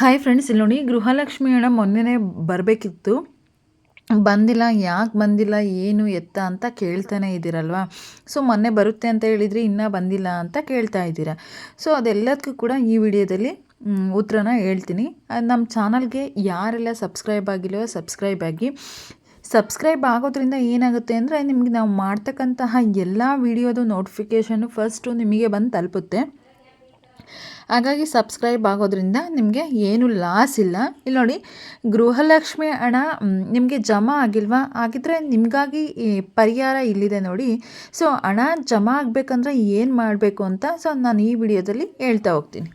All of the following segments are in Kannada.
ಹಾಯ್ ಫ್ರೆಂಡ್ಸ್ ಇಲ್ಲಿ ನೋಡಿ, ಗೃಹಲಕ್ಷ್ಮಿ ಹಣ ಮೊನ್ನೆನೇ ಬರಬೇಕಿತ್ತು. ಬಂದಿಲ್ಲ, ಯಾಕೆ ಬಂದಿಲ್ಲ, ಏನು ಎತ್ತ ಅಂತ ಕೇಳ್ತಾನೆ ಇದ್ದೀರಲ್ವಾ? ಸೊ ಮೊನ್ನೆ ಬರುತ್ತೆ ಅಂತ ಹೇಳಿದರೆ ಇನ್ನೂ ಬಂದಿಲ್ಲ ಅಂತ ಕೇಳ್ತಾ ಇದ್ದೀರಾ? ಸೊ ಅದೆಲ್ಲದಕ್ಕೂ ಕೂಡ ಈ ವಿಡಿಯೋದಲ್ಲಿ ಉತ್ತರನ ಹೇಳ್ತೀನಿ. ನಮ್ಮ ಚಾನಲ್ಗೆ ಯಾರೆಲ್ಲ ಸಬ್ಸ್ಕ್ರೈಬ್ ಆಗಿಲ್ಲವೋ ಸಬ್ಸ್ಕ್ರೈಬ್ ಆಗಿ. ಸಬ್ಸ್ಕ್ರೈಬ್ ಆಗೋದ್ರಿಂದ ಏನಾಗುತ್ತೆ ಅಂದರೆ, ನಿಮಗೆ ನಾವು ಮಾಡ್ತಕ್ಕಂತಹ ಎಲ್ಲ ವಿಡಿಯೋದು ನೋಟಿಫಿಕೇಷನ್ನು ಫಸ್ಟು ನಿಮಗೆ ಬಂದು ತಲುಪುತ್ತೆ. ಹಾಗಾಗಿ ಸಬ್ಸ್ಕ್ರೈಬ್ ಆಗೋದ್ರಿಂದ ನಿಮಗೆ ಏನು ಲಾಸ್ ಇಲ್ಲ. ಇಲ್ಲಿ ನೋಡಿ, ಗೃಹಲಕ್ಷ್ಮಿ ಹಣ ನಿಮಗೆ ಜಮಾ ಆಗಿಲ್ವಾ? ಹಾಗಿದ್ರೆ ನಿಮಗಾಗಿ ಪರಿಹಾರ ಇಲ್ಲಿದೆ ನೋಡಿ. ಸೊ ಹಣ ಜಮಾ ಆಗಬೇಕಂದ್ರೆ ಏನು ಮಾಡಬೇಕು ಅಂತ? ಸೊ ನಾನು ಈ ವಿಡಿಯೋದಲ್ಲಿ ಹೇಳ್ತಾ ಹೋಗ್ತೀನಿ.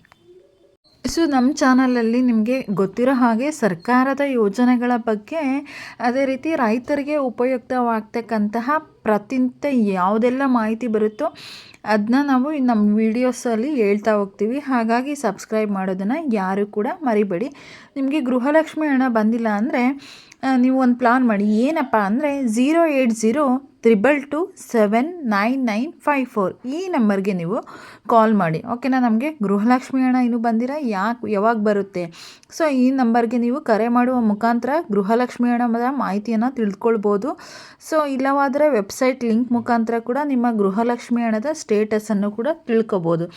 ಸೊ ನಮ್ಮ ಚಾನಲಲ್ಲಿ ನಿಮಗೆ ಗೊತ್ತಿರೋ ಹಾಗೆ ಸರ್ಕಾರದ ಯೋಜನೆಗಳ ಬಗ್ಗೆ ಅದೇ ರೀತಿ ರೈತರಿಗೆ ಉಪಯುಕ್ತವಾಗ್ತಕ್ಕಂತಹ ಪ್ರತಿನಿತ್ಯ ಯಾವುದೆಲ್ಲ ಮಾಹಿತಿ ಬರುತ್ತೋ ಅದನ್ನ ನಾವು ನಮ್ಮ ವೀಡಿಯೋಸಲ್ಲಿ ಹೇಳ್ತಾ ಹೋಗ್ತೀವಿ. ಹಾಗಾಗಿ ಸಬ್ಸ್ಕ್ರೈಬ್ ಮಾಡೋದನ್ನು ಯಾರು ಕೂಡ ಮರಿಬೇಡಿ. ನಿಮಗೆ ಗೃಹಲಕ್ಷ್ಮಿ ಹಣ ಬಂದಿಲ್ಲ ಅಂದರೆ ನೀವು ಒಂದು ಪ್ಲಾನ್ ಮಾಡಿ. ಏನಪ್ಪ ಅಂದರೆ zero eight zero triple two seven nine nine five four ಈ ನಂಬರ್ಗೆ ನೀವು ಕಾಲ್ ಮಾಡಿ. ಓಕೆನಾ ನಮಗೆ ಗೃಹಲಕ್ಷ್ಮಿ ಹಣ ಇನ್ನೂ ಬಂದಿರ? ಯಾಕೆ ಯಾವಾಗ ಬರುತ್ತೆ? ಸೊ ಈ ನಂಬರ್ಗೆ ನೀವು ಕರೆ ಮಾಡುವ ಮುಖಾಂತರ ಗೃಹಲಕ್ಷ್ಮಿ ಹಣದ ಮಾಹಿತಿಯನ್ನು ತಿಳ್ಕೊಳ್ಬೋದು. ಸೊ ಇಲ್ಲವಾದರೆ ವೆಬ್ಸೈಟ್ ಲಿಂಕ್ ಮುಖಾಂತರ ಕೂಡ ನಿಮ್ಮ ಗೃಹಲಕ್ಷ್ಮಿ ಹಣದ ಸ್ಟೇಟಸನ್ನು ಕೂಡ ತಿಳ್ಕೊಬೋದು.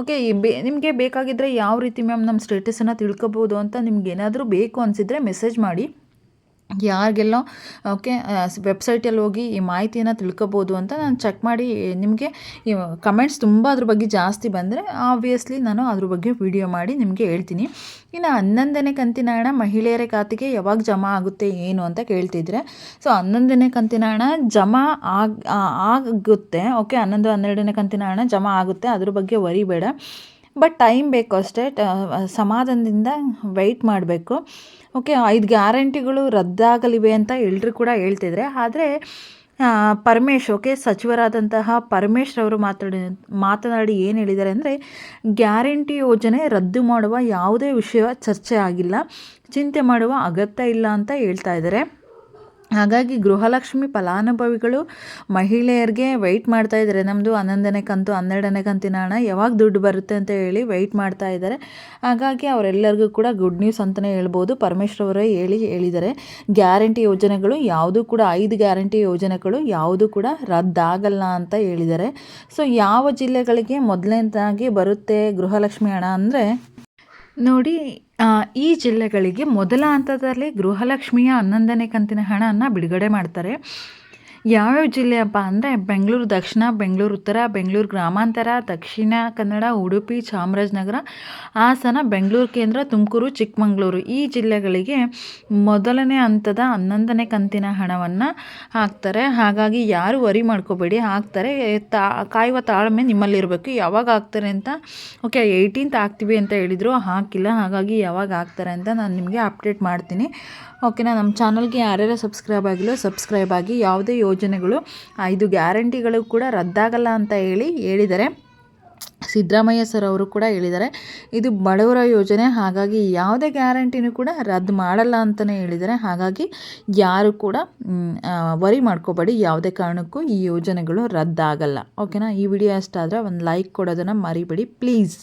ಓಕೆ ಬೇ ನಿಮಗೆ ಬೇಕಾಗಿದ್ದರೆ ಯಾವ ರೀತಿ ಮ್ಯಾಮ್ ನಮ್ಮ ಸ್ಟೇಟಸನ್ನು ತಿಳ್ಕೊಬೋದು ಅಂತ ನಿಮ್ಗೆ ಏನಾದರೂ ಬೇಕು ಅನಿಸಿದರೆ ಮೆಸೇಜ್ ಮಾಡಿ. ಯಾರಿಗೆಲ್ಲ, ಓಕೆ ವೆಬ್ಸೈಟಲ್ಲಿ ಹೋಗಿ ಈ ಮಾಹಿತಿಯನ್ನು ತಿಳ್ಕೊಬೋದು ಅಂತ ನಾನು ಚೆಕ್ ಮಾಡಿ ನಿಮಗೆ ಕಮೆಂಟ್ಸ್ ತುಂಬ ಅದ್ರ ಬಗ್ಗೆ ಜಾಸ್ತಿ ಬಂದರೆ ಆಬ್ವಿಯಸ್ಲಿ ನಾನು ಅದ್ರ ಬಗ್ಗೆ ವಿಡಿಯೋ ಮಾಡಿ ನಿಮಗೆ ಹೇಳ್ತೀನಿ. ಇನ್ನು ಹನ್ನೊಂದನೇ ಕಂತಿನ ಹಣ ಮಹಿಳೆಯರ ಖಾತೆಗೆ ಯಾವಾಗ ಜಮಾ ಆಗುತ್ತೆ, ಏನು ಅಂತ ಕೇಳ್ತಿದ್ರೆ, ಸೊ ಹನ್ನೊಂದನೇ ಕಂತಿನ ಹಣ ಜಮಾ ಆಗ ಆಗುತ್ತೆ, ಓಕೆ, ಹನ್ನೊಂದು, ಹನ್ನೆರಡನೇ ಕಂತಿನ ಹಣ ಜಮಾ ಆಗುತ್ತೆ, ಅದ್ರ ಬಗ್ಗೆ ವರಿ ಬೇಡ ಬಟ್ ಟೈಮ್ ಬೇಕು ಅಷ್ಟೇ ಸಮಾಧಾನದಿಂದ ವೆಯ್ಟ್ ಮಾಡಬೇಕು. ಓಕೆ ಐದು ಗ್ಯಾರಂಟಿಗಳು ರದ್ದಾಗಲಿವೆ ಅಂತ ಎಲ್ಲರೂ ಕೂಡ ಹೇಳ್ತಿದ್ರೆ, ಆದರೆ ಪರಮೇಶ್ ಓಕೆ ಸಚಿವರಾದಂತಹ ಪರಮೇಶ್ ಅವರು ಮಾತಾಡಿ, ಮಾತನಾಡಿ ಏನು ಹೇಳಿದ್ದಾರೆ ಅಂದರೆ, ಗ್ಯಾರಂಟಿ ಯೋಜನೆ ರದ್ದು ಮಾಡುವ ಯಾವುದೇ ವಿಷಯ ಚರ್ಚೆ ಆಗಿಲ್ಲ, ಚಿಂತೆ ಮಾಡುವ ಅಗತ್ಯ ಇಲ್ಲ ಅಂತ ಹೇಳ್ತಾ ಇದ್ದಾರೆ. ಹಾಗಾಗಿ ಗೃಹಲಕ್ಷ್ಮಿ ಫಲಾನುಭವಿಗಳು ಮಹಿಳೆಯರಿಗೆ ವೆಯ್ಟ್ ಮಾಡ್ತಾ ಇದ್ದಾರೆ. ನಮ್ಮದು ಹನ್ನೊಂದನೇ ಕಂತು, ಹನ್ನೆರಡನೇ ಕಂತಿನ ಹಣ ಯಾವಾಗ ದುಡ್ಡು ಬರುತ್ತೆ ಅಂತ ಹೇಳಿ ವೆಯ್ಟ್ ಮಾಡ್ತಾ ಇದ್ದಾರೆ. ಹಾಗಾಗಿ ಅವರೆಲ್ಲರಿಗೂ ಕೂಡ ಗುಡ್ ನ್ಯೂಸ್ ಅಂತಲೇ ಹೇಳ್ಬೋದು. ಪರಮೇಶ್ವರವರೇ ಹೇಳಿ ಹೇಳಿದ್ದಾರೆ. ಗ್ಯಾರಂಟಿ ಯೋಜನೆಗಳು ಯಾವುದೂ ಕೂಡ, ಐದು ಗ್ಯಾರಂಟಿ ಯೋಜನೆಗಳು ಯಾವುದೂ ಕೂಡ ರದ್ದಾಗಲ್ಲ ಅಂತ ಹೇಳಿದ್ದಾರೆ. ಸೊ ಯಾವ ಜಿಲ್ಲೆಗಳಿಗೆ ಮೊದಲನೇದಾಗಿ ಬರುತ್ತೆ ಗೃಹಲಕ್ಷ್ಮಿ ಹಣ ಅಂದರೆ ನೋಡಿ ಈ ಜಿಲ್ಲೆಗಳಿಗೆ ಮೊದಲ ಹಂತದಲ್ಲಿ ಗೃಹಲಕ್ಷ್ಮಿಯ ಹನ್ನೊಂದನೇ ಕಂತಿನ ಹಣವನ್ನು ಬಿಡುಗಡೆ ಮಾಡ್ತಾರೆ. ಯಾವ್ಯಾವ ಜಿಲ್ಲೆಯಪ್ಪ ಅಂದರೆ ಬೆಂಗಳೂರು ದಕ್ಷಿಣ, ಬೆಂಗಳೂರು ಉತ್ತರ, ಬೆಂಗಳೂರು ಗ್ರಾಮಾಂತರ, ದಕ್ಷಿಣ ಕನ್ನಡ, ಉಡುಪಿ, ಚಾಮರಾಜನಗರ, ಹಾಸನ, ಬೆಂಗಳೂರು ಕೇಂದ್ರ, ತುಮಕೂರು, ಚಿಕ್ಕಮಗಳೂರು. ಈ ಜಿಲ್ಲೆಗಳಿಗೆ ಮೊದಲನೇ ಹಂತದ ಹನ್ನೊಂದನೇ ಕಂತಿನ ಹಣವನ್ನು ಹಾಕ್ತಾರೆ. ಹಾಗಾಗಿ ಯಾರು ವರಿ ಮಾಡ್ಕೋಬೇಡಿ. ಹಾಕ್ತಾರೆ. ತಾ, ಕಾಯುವ ತಾಳ್ಮೆ ನಿಮ್ಮಲ್ಲಿರಬೇಕು ಯಾವಾಗ ಹಾಕ್ತಾರೆ ಅಂತ, ಓಕೆ ಏಯ್ಟೀನ್ತ್ ಹಾಕ್ತೀವಿ ಅಂತ ಹೇಳಿದರು. ಹಾಕಿಲ್ಲ. ಹಾಗಾಗಿ ಯಾವಾಗ ಹಾಕ್ತಾರೆ ಅಂತ ನಾನು ನಿಮಗೆ ಅಪ್ಡೇಟ್ ಮಾಡ್ತೀನಿ. ಓಕೆನಾ? ನಮ್ಮ ಚಾನಲ್ಗೆ ಯಾರ್ಯಾರು ಸಬ್ಸ್ಕ್ರೈಬ್ ಆಗಿಲ್ಲ ಸಬ್ಸ್ಕ್ರೈಬ್ ಆಗಿ. ಯಾವುದೇ ಯೋಜನೆಗಳು ಇದು ಗ್ಯಾರಂಟಿಗಳು ಕೂಡ ರದ್ದಾಗಲ್ಲ ಅಂತ ಹೇಳಿ ಹೇಳಿದ್ದಾರೆ. ಸಿದ್ದರಾಮಯ್ಯ ಸರ್ ಅವರು ಕೂಡ ಹೇಳಿದ್ದಾರೆ. ಇದು ಬಡವರ ಯೋಜನೆ, ಹಾಗಾಗಿ ಯಾವುದೇ ಗ್ಯಾರಂಟಿನೂ ಕೂಡ ರದ್ದು ಮಾಡಲ್ಲ ಅಂತಲೇ ಹೇಳಿದ್ದಾರೆ. ಹಾಗಾಗಿ ಯಾರು ಕೂಡ ವರಿ ಮಾಡ್ಕೋಬೇಡಿ. ಯಾವುದೇ ಕಾರಣಕ್ಕೂ ಈ ಯೋಜನೆಗಳು ರದ್ದಾಗಲ್ಲ. ಓಕೆನಾ ಈ ವಿಡಿಯೋ ಅಷ್ಟಾದರೆ ಒಂದು ಲೈಕ್ ಕೊಡೋದನ್ನು ಮರಿಬೇಡಿ. ಪ್ಲೀಸ್